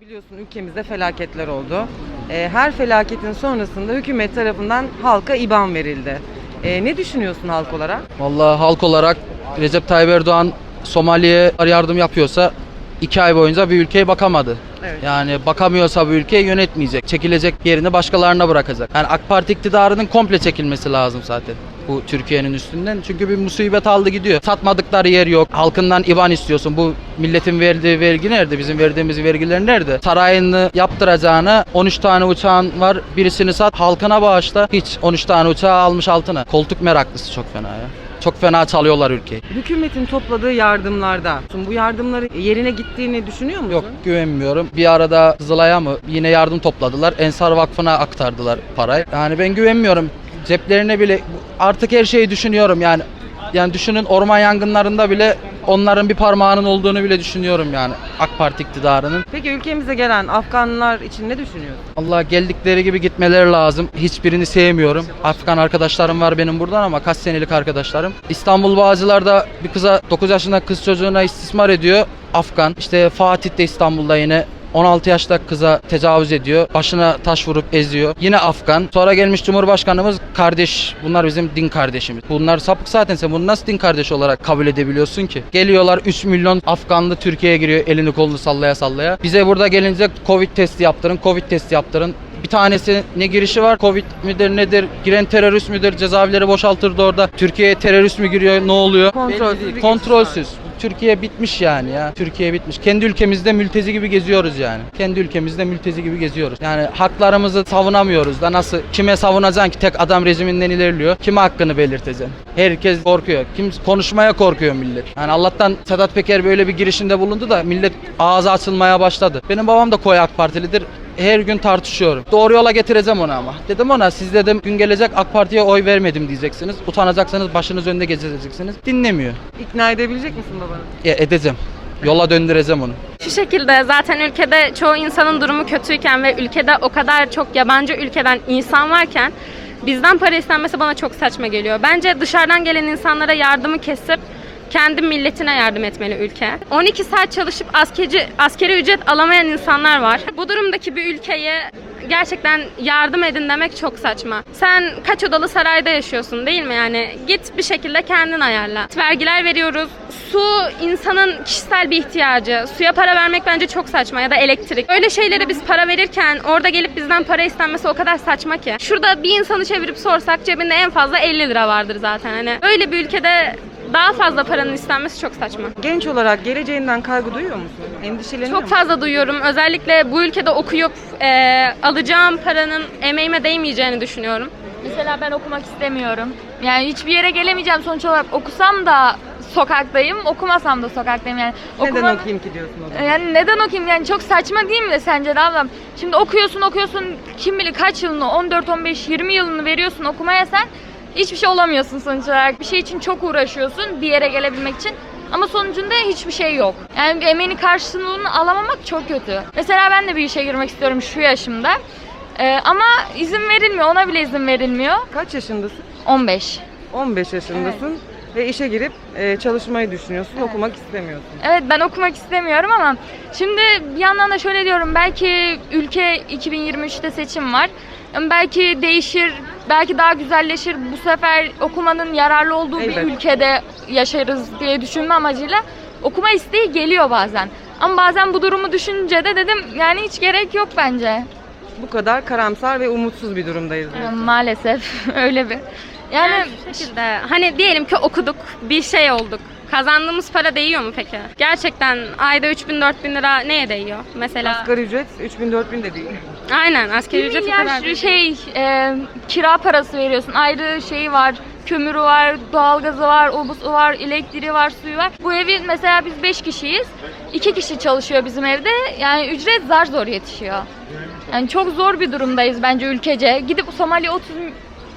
Biliyorsun ülkemizde felaketler oldu. Ee, Her felaketin sonrasında hükümet tarafından halka IBAN verildi. Ee, Ne düşünüyorsun halk olarak? Vallahi halk olarak Recep Tayyip Erdoğan Somali'ye yardım yapıyorsa iki ay boyunca bir ülkeye bakamadı. Evet. Yani bakamıyorsa bu ülkeyi yönetmeyecek. Çekilecek yerini başkalarına bırakacak. Yani AK Parti iktidarının komple çekilmesi lazım zaten bu Türkiye'nin üstünden. Çünkü bir musibet aldı gidiyor. Satmadıkları yer yok. Halkından IBAN istiyorsun. Bu milletin verdiği vergi nerede? Bizim verdiğimiz vergiler nerede? Sarayını yaptıracağına 13 tane uçağın var. Birisini sat halkına bağışla. Hiç 13 tane uçağı almış altına. Koltuk meraklısı çok fena ya. Çok fena çalıyorlar ülkeyi. Hükümetin topladığı yardımlarda bu yardımları yerine gittiğini düşünüyor musun? Yok güvenmiyorum. Bir arada Kızılay'a mı yine yardım topladılar. Ensar Vakfı'na aktardılar parayı. Yani ben güvenmiyorum. Ceplerine bile artık her şeyi düşünüyorum yani. Yani düşünün orman yangınlarında bile onların bir parmağının olduğunu bile düşünüyorum yani AK Parti iktidarının. Peki ülkemize gelen Afganlar için ne düşünüyorsun? Allah geldikleri gibi gitmeleri lazım. Hiçbirini sevmiyorum. Afgan arkadaşlarım var benim buradan ama kaç senelik arkadaşlarım. İstanbul Bağcılar'da bir kıza 9 yaşında kız çocuğuna istismar ediyor. Afgan. İşte Fatih de İstanbul'da yine 16 yaşta kıza tecavüz ediyor. Başına taş vurup eziyor. Yine Afgan. Sonra gelmiş Cumhurbaşkanımız kardeş. Bunlar bizim din kardeşimiz. Bunlar sapık zaten sen bunu nasıl din kardeşi olarak kabul edebiliyorsun ki? Geliyorlar 3 milyon Afganlı Türkiye'ye giriyor elini kolunu sallaya sallaya. Bize burada gelince Covid testi yaptırın, Covid testi yaptırın. Bir tanesi ne girişi var? Covid midir nedir? Giren terörist müdür? Cezaevleri boşaltırdı orada. Türkiye'ye terörist mi giriyor? Ne oluyor? Kontrolsüz Kontrolsüz. Türkiye bitmiş yani ya. Türkiye bitmiş. Kendi ülkemizde mülteci gibi geziyoruz yani. Kendi ülkemizde mülteci gibi geziyoruz. Yani haklarımızı savunamıyoruz da nasıl? Kime savunacaksın ki tek adam rejiminden ilerliyor? Kime hakkını belirteceksin? Herkes korkuyor. Kim konuşmaya korkuyor millet. Yani Allah'tan Sedat Peker böyle bir girişimde bulundu da millet ağzı açılmaya başladı. Benim babam da koyu AK Partilidir her gün tartışıyorum. Doğru yola getireceğim onu ama. Dedim ona siz dedim gün gelecek AK Parti'ye oy vermedim diyeceksiniz. Utanacaksanız başınız önünde gezeceksiniz. Dinlemiyor. İkna edebilecek misin babanı? E, edeceğim. Yola döndüreceğim onu. Şu şekilde zaten ülkede çoğu insanın durumu kötüyken ve ülkede o kadar çok yabancı ülkeden insan varken bizden para istenmesi bana çok saçma geliyor. Bence dışarıdan gelen insanlara yardımı kesip kendi milletine yardım etmeli ülke. 12 saat çalışıp askeri, askeri ücret alamayan insanlar var. Bu durumdaki bir ülkeye gerçekten yardım edin demek çok saçma. Sen kaç odalı sarayda yaşıyorsun değil mi yani? Git bir şekilde kendin ayarla. Vergiler veriyoruz. Su insanın kişisel bir ihtiyacı. Suya para vermek bence çok saçma ya da elektrik. Öyle şeylere biz para verirken orada gelip bizden para istenmesi o kadar saçma ki. Şurada bir insanı çevirip sorsak cebinde en fazla 50 lira vardır zaten. Hani öyle bir ülkede daha fazla paranın istenmesi çok saçma. Genç olarak geleceğinden kaygı duyuyor musun? Endişeleniyor Çok musun? fazla duyuyorum. Özellikle bu ülkede okuyup eee, alacağım paranın emeğime değmeyeceğini düşünüyorum. Mesela ben okumak istemiyorum. Yani hiçbir yere gelemeyeceğim sonuç olarak. Okusam da sokaktayım, okumasam da sokaktayım yani. Neden Okuma- okuyayım ki diyorsun o zaman? Yani neden okuyayım? Yani çok saçma değil mi de sence de ablam? Şimdi okuyorsun okuyorsun kim bilir kaç yılını 14 15 20 yılını veriyorsun okumaya sen hiçbir şey olamıyorsun sonuç olarak. Bir şey için çok uğraşıyorsun bir yere gelebilmek için. Ama sonucunda hiçbir şey yok. Yani emeğini karşılığını alamamak çok kötü. Mesela ben de bir işe girmek istiyorum şu yaşımda. Ee, ama izin verilmiyor. Ona bile izin verilmiyor. Kaç yaşındasın? 15. 15 yaşındasın ve işe girip e, çalışmayı düşünüyorsun, okumak istemiyorsun. Evet ben okumak istemiyorum ama şimdi bir yandan da şöyle diyorum belki ülke 2023'te seçim var. Yani Belki değişir, belki daha güzelleşir. Bu sefer okumanın yararlı olduğu bir ülkede yaşarız diye düşünme amacıyla okuma isteği geliyor bazen. Ama bazen bu durumu düşününce de dedim yani hiç gerek yok bence. Bu kadar karamsar ve umutsuz bir durumdayız. Yani maalesef öyle bir. Yani Yani şu şekilde hani diyelim ki okuduk, bir şey olduk. Kazandığımız para değiyor mu peki? Gerçekten ayda 3000 4000 lira neye değiyor? Mesela Asgari ücret 3000 4000 de değil. aynen asgari ücret kadar şu değil. şey e, kira parası veriyorsun. Ayrı şeyi var. Kömürü var, doğalgazı var, obusu var, elektriği var, suyu var. Bu evi mesela biz 5 kişiyiz. 2 kişi çalışıyor bizim evde. Yani ücret zar zor yetişiyor. Yani çok zor bir durumdayız bence ülkece. Gidip Somali 30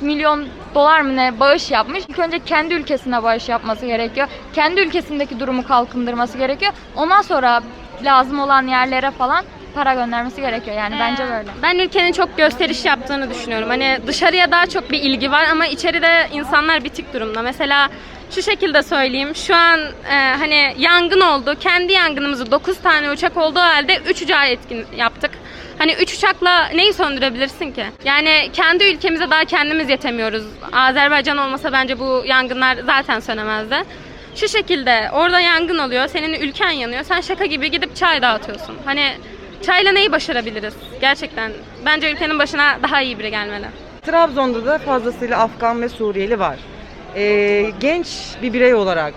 milyon dolar mı ne bağış yapmış. İlk önce kendi ülkesine bağış yapması gerekiyor. Kendi ülkesindeki durumu kalkındırması gerekiyor. Ondan sonra lazım olan yerlere falan para göndermesi gerekiyor. Yani bence böyle. Ben ülkenin çok gösteriş yaptığını düşünüyorum. Hani dışarıya daha çok bir ilgi var ama içeride insanlar bitik durumda. Mesela Şu şekilde söyleyeyim. Şu an e, hani yangın oldu. Kendi yangınımızı 9 tane uçak olduğu halde 3 uçağı etkin yaptık. Hani 3 uçakla neyi söndürebilirsin ki? Yani kendi ülkemize daha kendimiz yetemiyoruz. Azerbaycan olmasa bence bu yangınlar zaten sönemezdi. Şu şekilde orada yangın oluyor. Senin ülken yanıyor. Sen şaka gibi gidip çay dağıtıyorsun. Hani çayla neyi başarabiliriz? Gerçekten. Bence ülkenin başına daha iyi biri gelmeli. Trabzon'da da fazlasıyla Afgan ve Suriyeli var. Ee, genç bir birey olarak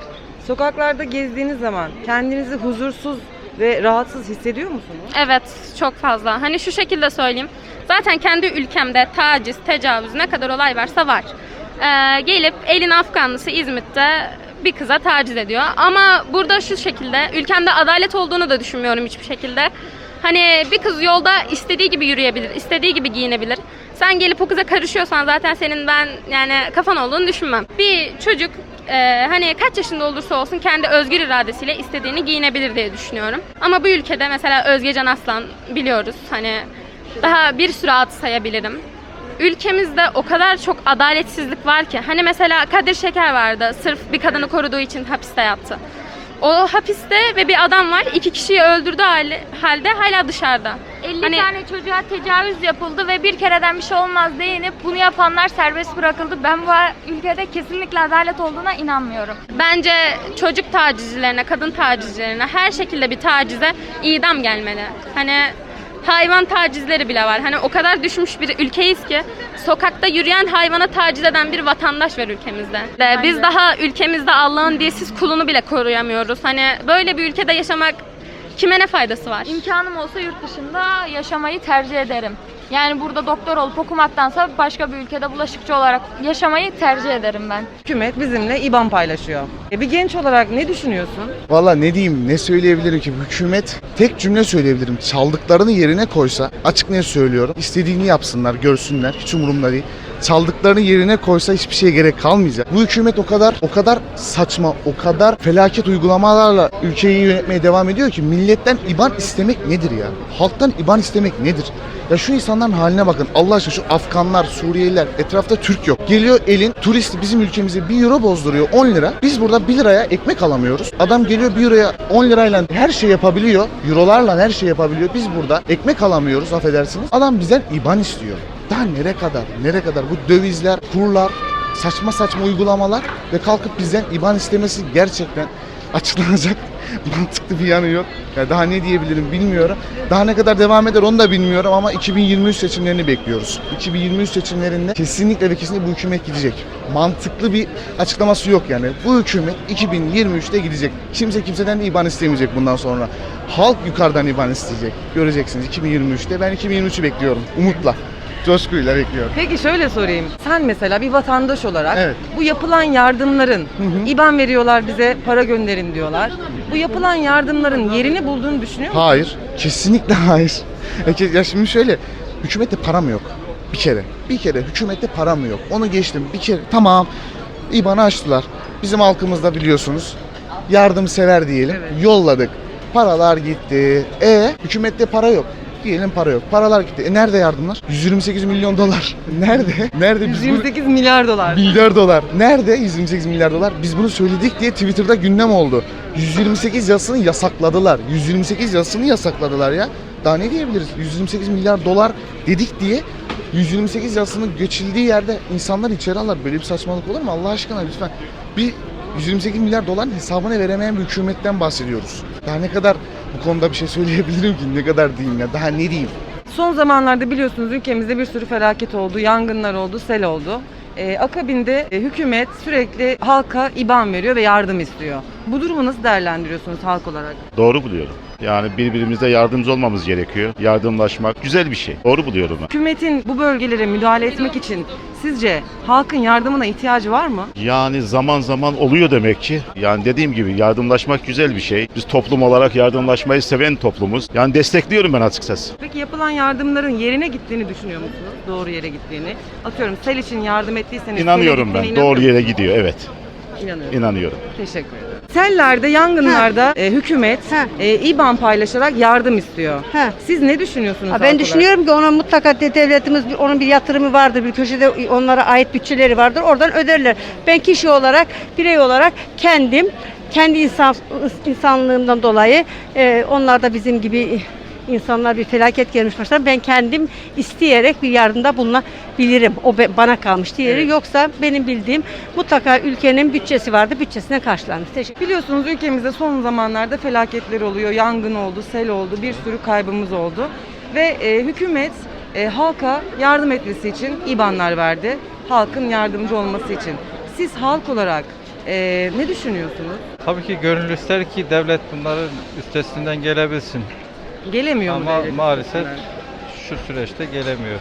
sokaklarda gezdiğiniz zaman kendinizi huzursuz ve rahatsız hissediyor musunuz? Evet, çok fazla. Hani şu şekilde söyleyeyim. Zaten kendi ülkemde taciz, tecavüz ne kadar olay varsa var. Ee, gelip elin Afganlısı İzmit'te bir kıza taciz ediyor. Ama burada şu şekilde, ülkemde adalet olduğunu da düşünmüyorum hiçbir şekilde. Hani bir kız yolda istediği gibi yürüyebilir, istediği gibi giyinebilir. Sen gelip o kıza karışıyorsan zaten senin ben yani kafan olduğunu düşünmem. Bir çocuk e, hani kaç yaşında olursa olsun kendi özgür iradesiyle istediğini giyinebilir diye düşünüyorum. Ama bu ülkede mesela Özgecan Aslan biliyoruz hani daha bir sürü ad sayabilirim. Ülkemizde o kadar çok adaletsizlik var ki hani mesela Kadir Şeker vardı sırf bir kadını koruduğu için hapiste yattı. O hapiste ve bir adam var iki kişiyi öldürdüğü halde hala dışarıda. 50 Hani- tane çocuğa tecavüz yapıldı ve bir kereden bir şey olmaz deyinip bunu yapanlar serbest bırakıldı. Ben bu ülkede kesinlikle adalet olduğuna inanmıyorum. Bence çocuk tacizcilerine, kadın tacizcilerine her şekilde bir tacize idam gelmeli. Hani hayvan tacizleri bile var. Hani o kadar düşmüş bir ülkeyiz ki sokakta yürüyen hayvana taciz eden bir vatandaş var ülkemizde. De, Biz daha ülkemizde Allah'ın diyesiz kulunu bile koruyamıyoruz. Hani böyle bir ülkede yaşamak kime ne faydası var? İmkanım olsa yurt dışında yaşamayı tercih ederim. Yani burada doktor olup okumaktansa başka bir ülkede bulaşıkçı olarak yaşamayı tercih ederim ben. Hükümet bizimle IBAN paylaşıyor. E, bir genç olarak ne düşünüyorsun? Valla ne diyeyim ne söyleyebilirim ki hükümet tek cümle söyleyebilirim çaldıklarını yerine koysa açık ne söylüyorum istediğini yapsınlar görsünler hiç umurumda değil çaldıklarını yerine koysa hiçbir şeye gerek kalmayacak. Bu hükümet o kadar o kadar saçma o kadar felaket uygulamalarla ülkeyi yönetmeye devam ediyor ki milletten IBAN istemek nedir ya? Halktan IBAN istemek nedir? Ya şu insanların haline bakın. Allah aşkına şu Afganlar, Suriyeliler, etrafta Türk yok. Geliyor elin turisti bizim ülkemize 1 euro bozduruyor 10 lira. Biz burada 1 liraya ekmek alamıyoruz. Adam geliyor 1 euroya 10 lirayla her şey yapabiliyor. Eurolarla her şey yapabiliyor. Biz burada ekmek alamıyoruz affedersiniz. Adam bizden IBAN istiyor. Daha nere kadar? Nere kadar? Bu dövizler, kurlar, saçma saçma uygulamalar ve kalkıp bizden IBAN istemesi gerçekten açıklanacak mantıklı bir yanı yok. Ya daha ne diyebilirim bilmiyorum. Daha ne kadar devam eder onu da bilmiyorum ama 2023 seçimlerini bekliyoruz. 2023 seçimlerinde kesinlikle ve kesinlikle bu hükümet gidecek. Mantıklı bir açıklaması yok yani. Bu hükümet 2023'te gidecek. Kimse kimseden de IBAN istemeyecek bundan sonra. Halk yukarıdan IBAN isteyecek. Göreceksiniz 2023'te. Ben 2023'ü bekliyorum. Umutla. Coşkuyla bekliyorum. Peki şöyle sorayım. Sen mesela bir vatandaş olarak Evet. bu yapılan yardımların. IBAN veriyorlar bize para gönderin diyorlar. Bu yapılan yardımların yerini bulduğunu düşünüyor musun? Hayır. Kesinlikle hayır. Ke- Ya şimdi şöyle. Hükümette para mı yok? Bir kere. Bir kere hükümette para mı yok? Onu geçtim. Bir kere. Tamam. İBAN'ı açtılar. Bizim halkımızda biliyorsunuz. Yardımsever diyelim. Yolladık. Paralar gitti. E hükümette para yok. Diyelim para yok. Paralar gitti. E nerede yardımlar? 128 milyon dolar. Nerede? Nerede? Biz bunu- 128 milyar dolar. Milyar dolar. Nerede 128 milyar dolar? Biz bunu söyledik diye Twitter'da gündem oldu. 128 yazısını yasakladılar. 128 yazısını yasakladılar ya. Daha ne diyebiliriz? 128 milyar dolar dedik diye 128 yazısının geçildiği yerde insanlar içeri alır. Böyle bir saçmalık olur mu? Allah aşkına lütfen. Bir 128 milyar doların hesabını veremeyen bir hükümetten bahsediyoruz. Daha ne kadar bu konuda bir şey söyleyebilirim ki? Ne kadar diyeyim ya? Daha ne diyeyim? Son zamanlarda biliyorsunuz ülkemizde bir sürü felaket oldu, yangınlar oldu, sel oldu. Ee, akabinde e, hükümet sürekli halka IBAN veriyor ve yardım istiyor. Bu durumu nasıl değerlendiriyorsunuz halk olarak? Doğru buluyorum. Yani birbirimize yardımcı olmamız gerekiyor. Yardımlaşmak güzel bir şey. Doğru buluyorum ben. Hükümetin bu bölgelere müdahale etmek için sizce halkın yardımına ihtiyacı var mı? Yani zaman zaman oluyor demek ki. Yani dediğim gibi yardımlaşmak güzel bir şey. Biz toplum olarak yardımlaşmayı seven toplumuz. Yani destekliyorum ben açıkçası. Peki yapılan yardımların yerine gittiğini düşünüyor musunuz? Doğru yere gittiğini. Atıyorum sel için yardım ettiyseniz... İnanıyorum ben. Doğru yere gidiyor. Evet. İnanıyorum. İnanıyorum. Teşekkür ederim. Sellerde, yangınlarda e, hükümet Ha. e, IBAN paylaşarak yardım istiyor. Ha. Siz ne düşünüyorsunuz? Ha, halk ben olarak? düşünüyorum ki ona mutlaka de- devletimiz bir- onun bir yatırımı vardır. Bir köşede onlara ait bütçeleri vardır. Oradan öderler. Ben kişi olarak, birey olarak kendim kendi insan insanlığımdan dolayı e, onlar da bizim gibi insanlar bir felaket gelmiş başlar. Ben kendim isteyerek bir yardımda bulunabilirim. O bana kalmış diğeri. Evet. Yoksa benim bildiğim mutlaka ülkenin bütçesi vardı. Bütçesine karşılanır. Teşekkür Biliyorsunuz ülkemizde son zamanlarda felaketler oluyor. Yangın oldu, sel oldu, bir sürü kaybımız oldu. Ve e, hükümet e, halka yardım etmesi için IBAN'lar verdi. Halkın yardımcı olması için. Siz halk olarak e, ne düşünüyorsunuz? Tabii ki gönül ister ki devlet bunların üstesinden gelebilsin. Gelemiyor mu Ama devlet maalesef üstesinden? şu süreçte gelemiyor.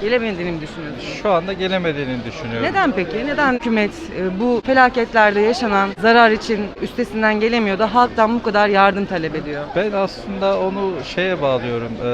Gelemediğini mi düşünüyorsunuz? Şu anda gelemediğini düşünüyorum. Neden peki? Neden hükümet e, bu felaketlerde yaşanan zarar için üstesinden gelemiyor da halktan bu kadar yardım talep ediyor? Ben aslında onu şeye bağlıyorum. Ee,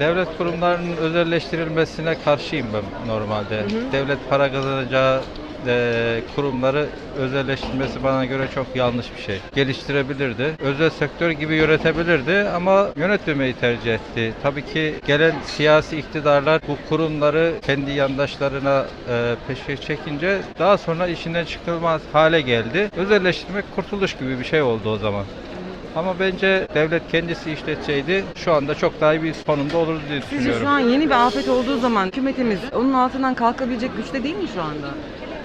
devlet kurumlarının özelleştirilmesine karşıyım ben normalde. Devlet para kazanacağı e, kurumları özelleştirmesi bana göre çok yanlış bir şey. Geliştirebilirdi. Özel sektör gibi yönetebilirdi ama yönetmemeyi tercih etti. Tabii ki gelen siyasi iktidarlar bu kurumları kendi yandaşlarına e, peşke çekince daha sonra işinden çıkılmaz hale geldi. Özelleştirmek kurtuluş gibi bir şey oldu o zaman. Ama bence devlet kendisi işletseydi şu anda çok daha iyi bir konumda olurdu diye Sizce düşünüyorum. şu an yeni bir afet olduğu zaman hükümetimiz onun altından kalkabilecek güçte değil mi şu anda?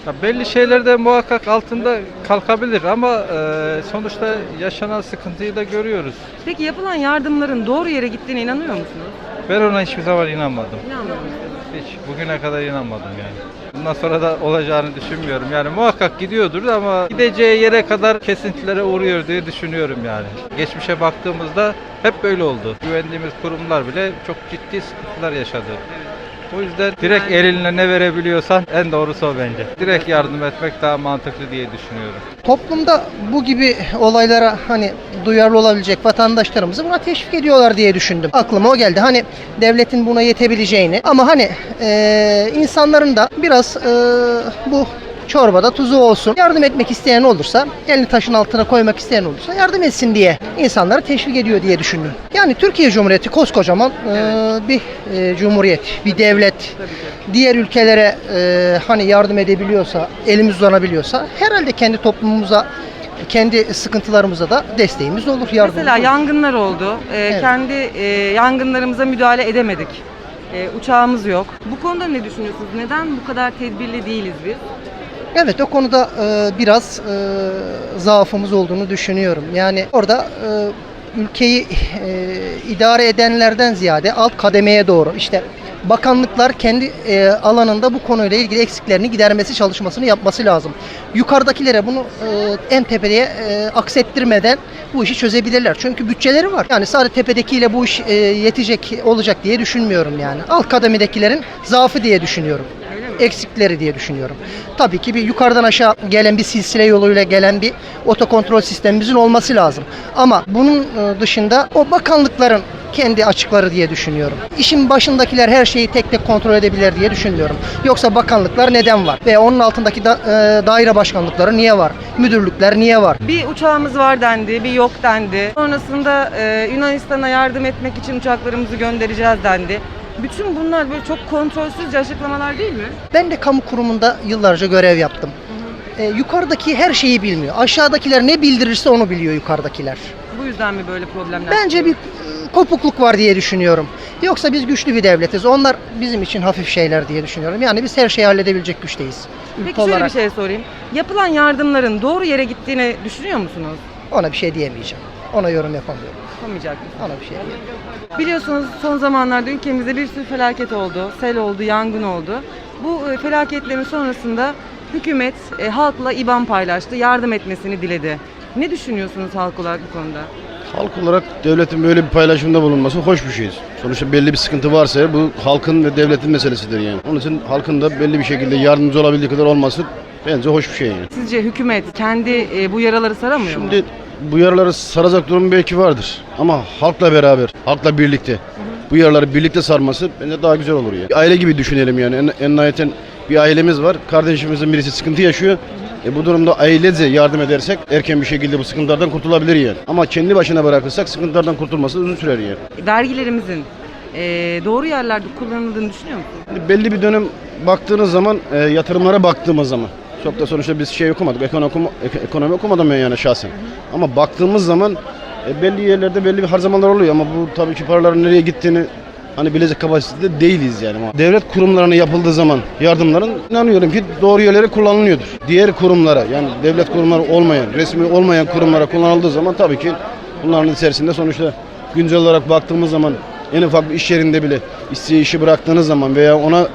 Ya belli şeyler de muhakkak altında kalkabilir ama e, sonuçta yaşanan sıkıntıyı da görüyoruz. Peki yapılan yardımların doğru yere gittiğine inanıyor musunuz? Ben ona hiçbir zaman inanmadım. İnanmıyor musunuz? Hiç bugüne kadar inanmadım yani. Bundan sonra da olacağını düşünmüyorum. Yani muhakkak gidiyordur ama gideceği yere kadar kesintilere uğruyor diye düşünüyorum yani. Geçmişe baktığımızda hep böyle oldu. Güvendiğimiz kurumlar bile çok ciddi sıkıntılar yaşadı. O yüzden direkt eline ne verebiliyorsan en doğrusu o bence. Direkt yardım etmek daha mantıklı diye düşünüyorum. Toplumda bu gibi olaylara hani duyarlı olabilecek vatandaşlarımızı buna teşvik ediyorlar diye düşündüm. Aklıma o geldi. Hani devletin buna yetebileceğini ama hani eee, insanların da biraz eee, bu çorbada tuzu olsun. Yardım etmek isteyen olursa, elini taşın altına koymak isteyen olursa yardım etsin diye insanları teşvik ediyor diye düşündüm. Yani Türkiye Cumhuriyeti koskocaman eee, bir eee, cumhuriyet, bir devlet. Diğer ülkelere eee, hani yardım edebiliyorsa, elimiz uzanabiliyorsa herhalde kendi toplumumuza kendi sıkıntılarımıza da desteğimiz olur, yardımımız Mesela olur. yangınlar oldu. Ee, Evet. Kendi e, yangınlarımıza müdahale edemedik. Ee, uçağımız yok. Bu konuda ne düşünüyorsunuz? Neden bu kadar tedbirli değiliz biz? Evet o konuda e, biraz e, zaafımız olduğunu düşünüyorum. Yani orada e, ülkeyi e, idare edenlerden ziyade alt kademeye doğru işte bakanlıklar kendi e, alanında bu konuyla ilgili eksiklerini gidermesi çalışmasını yapması lazım. Yukarıdakilere bunu e, en tepeye e, aksettirmeden bu işi çözebilirler. Çünkü bütçeleri var. Yani sadece tepedekiyle bu iş e, yetecek olacak diye düşünmüyorum yani. Alt kademedekilerin zaafı diye düşünüyorum eksikleri diye düşünüyorum. Tabii ki bir yukarıdan aşağı gelen bir silsile yoluyla gelen bir otokontrol sistemimizin olması lazım. Ama bunun e, dışında o bakanlıkların kendi açıkları diye düşünüyorum. İşin başındakiler her şeyi tek tek kontrol edebilir diye düşünmüyorum. Yoksa bakanlıklar neden var? Ve onun altındaki da, e, daire başkanlıkları niye var? Müdürlükler niye var? Bir uçağımız var dendi, bir yok dendi. Sonrasında e, Yunanistan'a yardım etmek için uçaklarımızı göndereceğiz dendi. Bütün bunlar böyle çok kontrolsüzce açıklamalar değil mi? Ben de kamu kurumunda yıllarca görev yaptım. E, yukarıdaki her şeyi bilmiyor. Aşağıdakiler ne bildirirse onu biliyor yukarıdakiler. Bu yüzden mi böyle problemler? Bence bir e, kopukluk var diye düşünüyorum. Yoksa biz güçlü bir devletiz. Onlar bizim için hafif şeyler diye düşünüyorum. Yani biz her şeyi halledebilecek güçteyiz. Peki şöyle olarak bir şey sorayım. Yapılan yardımların doğru yere gittiğini düşünüyor musunuz? ona bir şey diyemeyeceğim. Ona yorum yapamıyorum. Yapamayacak mısınız? Ona bir şey diyemeyeceğim. Biliyorsunuz son zamanlarda ülkemizde bir sürü felaket oldu. Sel oldu, yangın oldu. Bu e, felaketlerin sonrasında hükümet e, halkla IBAN paylaştı, yardım etmesini diledi. Ne düşünüyorsunuz halk olarak bu konuda? Halk olarak devletin böyle bir paylaşımda bulunması hoş bir şey. Sonuçta belli bir sıkıntı varsa eğer bu halkın ve devletin meselesidir yani. Onun için halkın da belli bir şekilde yardımcı olabildiği kadar olması bence hoş bir şey yani. Sizce hükümet kendi e, bu yaraları saramıyor mu? Şimdi bu yaraları saracak durum belki vardır. Ama halkla beraber, halkla birlikte bu yaraları birlikte sarması bence daha güzel olur yani. Bir aile gibi düşünelim yani. En, en nihayeten bir ailemiz var. Kardeşimizin birisi sıkıntı yaşıyor. E bu durumda ailece yardım edersek erken bir şekilde bu sıkıntılardan kurtulabilir yani. Ama kendi başına bırakırsak sıkıntılardan kurtulması uzun sürer yani. Vergilerimizin e, doğru yerlerde kullanıldığını düşünüyor? Şimdi belli bir dönem baktığınız zaman e, yatırımlara baktığımız zaman çok da sonuçta biz şey okumadık ekonomi, okuma, ek- ekonomi okumadım ben yani şahsen. Ama baktığımız zaman e, belli yerlerde belli bir harcamalar oluyor ama bu tabii ki paraların nereye gittiğini hani bilecek kapasitede değiliz yani. Devlet kurumlarına yapıldığı zaman yardımların inanıyorum ki doğru yerlere kullanılıyordur. Diğer kurumlara yani devlet kurumları olmayan, resmi olmayan kurumlara kullanıldığı zaman tabii ki bunların içerisinde sonuçta güncel olarak baktığımız zaman en ufak bir iş yerinde bile işçi işi bıraktığınız zaman veya ona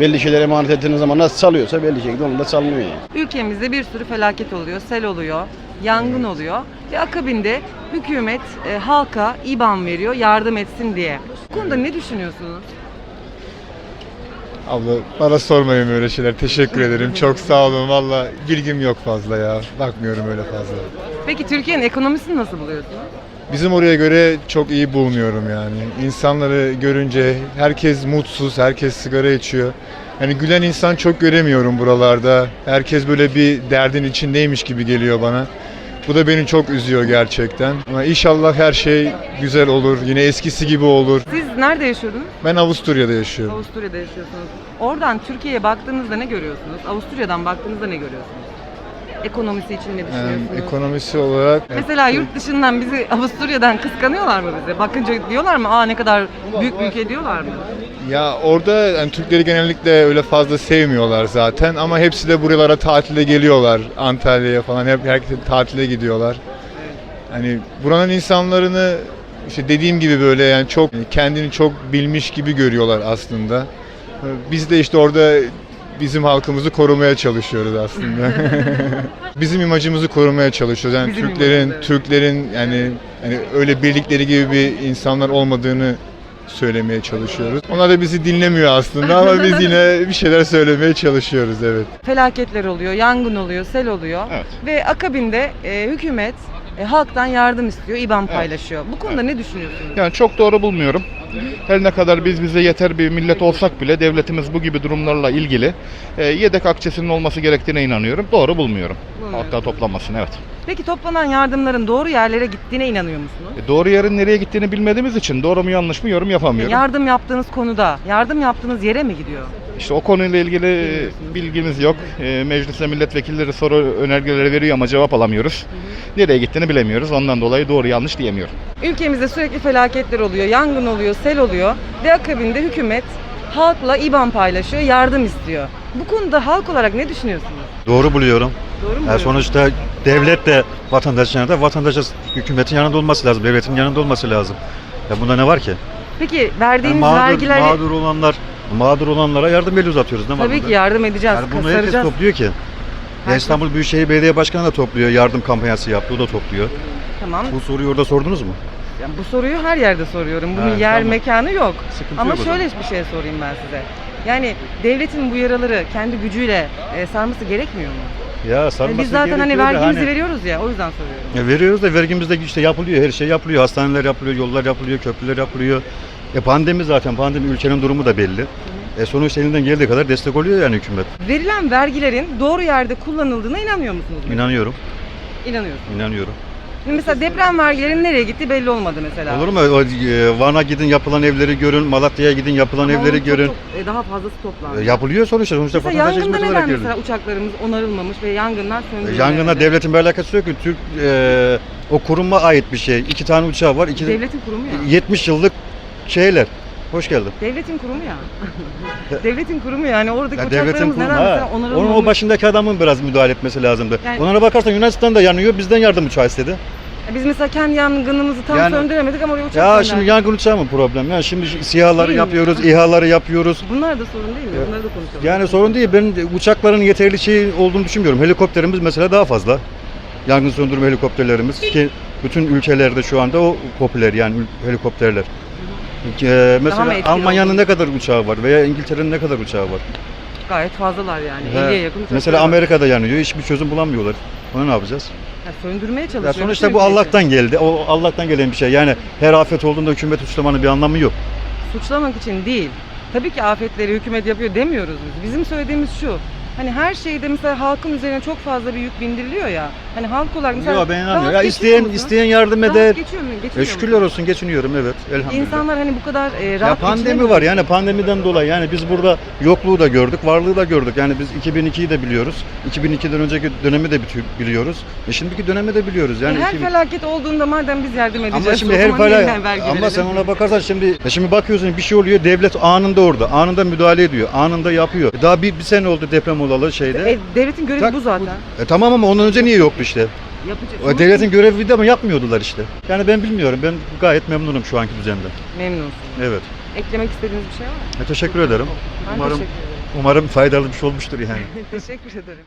belli şeyler emanet ettiğiniz zaman nasıl çalıyorsa belli şekilde onu da çalınıyor yani. Ülkemizde bir sürü felaket oluyor, sel oluyor, yangın oluyor ve akabinde hükümet e, halka IBAN veriyor yardım etsin diye. Bu konuda ne düşünüyorsunuz? Abla bana sormayın böyle şeyler. Teşekkür ederim. Çok sağ olun. Valla bilgim yok fazla ya. Bakmıyorum öyle fazla. Peki Türkiye'nin ekonomisini nasıl buluyorsunuz? Bizim oraya göre çok iyi bulmuyorum yani. İnsanları görünce herkes mutsuz, herkes sigara içiyor. Yani gülen insan çok göremiyorum buralarda. Herkes böyle bir derdin içindeymiş gibi geliyor bana. Bu da beni çok üzüyor gerçekten. Ama inşallah her şey güzel olur. Yine eskisi gibi olur. Siz nerede yaşıyordunuz? Ben Avusturya'da yaşıyorum. Avusturya'da yaşıyorsunuz. Oradan Türkiye'ye baktığınızda ne görüyorsunuz? Avusturya'dan baktığınızda ne görüyorsunuz? Ekonomisi için ne düşünüyorsunuz? ekonomisi olarak Mesela yurt dışından bizi Avusturya'dan kıskanıyorlar mı bize? Bakınca diyorlar mı? Aa ne kadar büyük bir ülke diyorlar mı? Ya orada yani Türkleri genellikle öyle fazla sevmiyorlar zaten ama hepsi de buralara tatile geliyorlar. Antalya'ya falan hep herkes tatile gidiyorlar. Hani buranın insanlarını işte dediğim gibi böyle yani çok kendini çok bilmiş gibi görüyorlar aslında. Biz de işte orada bizim halkımızı korumaya çalışıyoruz aslında. bizim imajımızı korumaya çalışıyoruz. Yani Bizim Türklerin imajımız, evet. Türklerin yani hani öyle bildikleri gibi bir insanlar olmadığını söylemeye çalışıyoruz. Onlar da bizi dinlemiyor aslında ama biz yine bir şeyler söylemeye çalışıyoruz evet. Felaketler oluyor, yangın oluyor, sel oluyor. Evet. Ve akabinde e, hükümet e, halktan yardım istiyor, IBAN paylaşıyor. Bu konuda ne düşünüyorsunuz? Yani çok doğru bulmuyorum. Her ne kadar biz bize yeter bir millet olsak bile devletimiz bu gibi durumlarla ilgili e, yedek akçesinin olması gerektiğine inanıyorum. Doğru bulmuyorum. Bulmuyorsunuz. Halka toplanmasını evet. Peki toplanan yardımların doğru yerlere gittiğine inanıyor musunuz? E, doğru yerin nereye gittiğini bilmediğimiz için doğru mu yanlış mı yorum yapamıyorum. Yardım yaptığınız konuda, yardım yaptığınız yere mi gidiyor? İşte o konuyla ilgili bilgimiz yok. E, meclise milletvekilleri soru önergeleri veriyor ama cevap alamıyoruz. Nereye gittiğini bilemiyoruz. Ondan dolayı doğru yanlış diyemiyorum. Ülkemizde sürekli felaketler oluyor, yangın oluyor, sel oluyor ve akabinde hükümet halkla IBAN paylaşıyor, yardım istiyor. Bu konuda halk olarak ne düşünüyorsunuz? Doğru buluyorum. Doğru mu? Yani sonuçta devlet de vatandaşın yanında, vatandaşın hükümetin yanında olması lazım, devletin yanında olması lazım. Ya bunda ne var ki? Peki Yani verdiğiniz mağdur, vergileri mağdur olanlar, mağdur olanlara yardım eli uzatıyoruz. Ne var tabii ki yardım edeceğiz, Yani bunu herkes kasaracağız. topluyor ki. Herkes- İstanbul Büyükşehir Belediye Başkanı da topluyor, yardım kampanyası yaptı, o da topluyor. Tamam. Bu soruyu orada sordunuz mu? Yani bu soruyu her yerde soruyorum. Bunun Ha, yer tamam. mekanı yok. Sıkıntı Ama yok o şöyle bir şey sorayım ben size. Yani devletin bu yaraları kendi gücüyle e, sarması gerekmiyor mu? Ya Yani biz zaten hani gerekiyor da vergimizi hani- veriyoruz ya o yüzden soruyorum. Ya veriyoruz da vergimizde işte yapılıyor, her şey yapılıyor. Hastaneler yapılıyor, yollar yapılıyor, köprüler yapılıyor. E pandemi zaten, pandemi ülkenin durumu da belli. E sonuçta elinden geldiği kadar destek oluyor yani hükümet. Verilen vergilerin doğru yerde kullanıldığına inanıyor musunuz? İnanıyorum, İnanıyorsunuz. inanıyorum. Şimdi mesela deprem vergilerinin nereye gitti belli olmadı mesela. Olur mu? O, e, Van'a gidin yapılan evleri görün, Malatya'ya gidin yapılan Ama evleri çok görün. çok, e, daha fazlası toplandı. E, yapılıyor sonuçta. Sonuçta mesela vatandaş yangında hizmet neden olarak görüyor. mesela uçaklarımız onarılmamış ve yangınlar E, söndürülmedi? Yangına devletin bir alakası yok ki. Türk e, o kuruma ait bir şey. İki tane uçağı var. İki, Devletin kurumu ya. 70 yıllık şeyler. Hoş geldin. Devletin kurumu ya. devletin kurumu yani oradaki Ya devletin uçaklarımız kurumu neden ha. mesela Onun onarılmamış? o başındaki adamın biraz müdahale etmesi lazımdı. Yani- Onlara bakarsan Yunanistan da yanıyor. Bizden yardım uçağı istedi. Ya Biz mesela kendi yangınımızı tam Yani- söndüremedik ama oraya uçak Ya gönderdik. şimdi yangın uçağı mı problem? Ya şimdi Değil mi? yapıyoruz, İHA'ları yapıyoruz. Bunlar da sorun değil mi? Bunları da konuşalım. Yani sorun değil. Ben uçakların yeterli şey olduğunu düşünmüyorum. Helikopterimiz mesela daha fazla. Yangın söndürme helikopterlerimiz ki bütün ülkelerde şu anda o popüler yani ül- helikopterler. Ee, mı mesela etkili Almanya'nın oldu? ne kadar uçağı var veya İngiltere'nin ne kadar uçağı var? Gayet fazlalar yani. He. 50'ye yakın Mesela var. Amerika'da yanıyor. Hiçbir çözüm bulamıyorlar. Ona ne yapacağız? Ya söndürmeye çalışıyor. Ya sonuçta bütün bu ülkesi. Allah'tan geldi. O Allah'tan gelen bir şey. Yani her afet olduğunda hükümet suçlamanın bir anlamı yok. Suçlamak için değil. Tabii ki afetleri hükümet yapıyor demiyoruz biz. Bizim söylediğimiz şu. hani her şeyde mesela halkın üzerine çok fazla bir yük bindiriliyor ya. Hani halk olarak mesela Yok ben inanmıyorum. rahat Ya isteyen isteyen yardım Rahat eder. geçiyor mu? E, Geçiniyor şükürler musunuz? olsun geçiniyorum evet elhamdülillah. İnsanlar hani bu kadar e, Ya rahat pandemi geçinemiyor. var yani pandemiden dolayı yani biz burada yokluğu da gördük, varlığı da gördük. Yani biz 2002'yi de biliyoruz. 2002'den önceki dönemi de biti- biliyoruz. E şimdiki dönemi de biliyoruz. Yani E, her 2000 felaket olduğunda madem biz yardım edeceğiz. ama şimdi o her zaman yeniden vergi ama sen ona bakarsan şimdi e şimdi bakıyorsun bir şey oluyor devlet anında orada. Anında müdahale ediyor. Anında yapıyor. E Daha bir, bir sene oldu deprem olalı şeyde. E, devletin görevi Tak, bu zaten. E tamam ama ondan önce niye yoktu işte? Yapacak. O devletin görevi de ama yapmıyordular işte. Yani ben bilmiyorum. Ben gayet memnunum şu anki düzenden. Memnunsun. Evet. Eklemek istediğiniz bir şey var mı? E, teşekkür ederim. Ben Umarım teşekkür ederim. umarım faydalı bir şey olmuştur yani. teşekkür ederim.